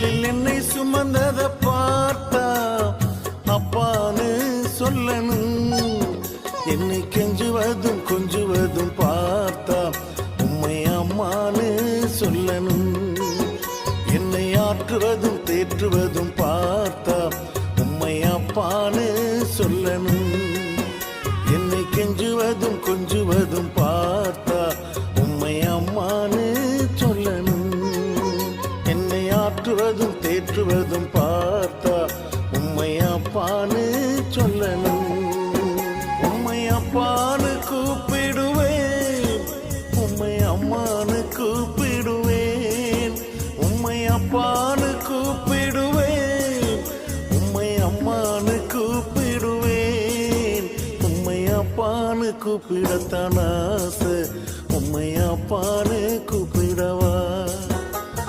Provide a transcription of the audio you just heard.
தோளில் என்னை சுமந்தத பார்த்தா அப்பான்னு சொல்லணும். என்னை கெஞ்சுவதும் கொஞ்சுவதும் பார்த்தா உம்மை அம்மான்னு சொல்லணும். என்னை ஆற்றுவதும் தேற்றுவதும் பார்த்தா உம்மை அப்பான்னு சொல்லணும். என்னை கெஞ்சுவதும் கொஞ்சுவதும் என்னை ஆற்றுவதும் தேற்றுவதும் பார்த்தா உம்மை அப்பான்னு சொல்லணும். உம்மை அப்பான்னு கூப்பிடுவேன். உம்மை அம்மானு கூப்பிடுவேன். உம்மை அப்பான்னு கூப்பிடுவேன். உம்மை அம்மானு கூப்பிடுவேன். உம்மை அப்பான்னு கூப்பிடத்தான் ஆசை. உம்மை அப்பான்னு கூப்பிடவா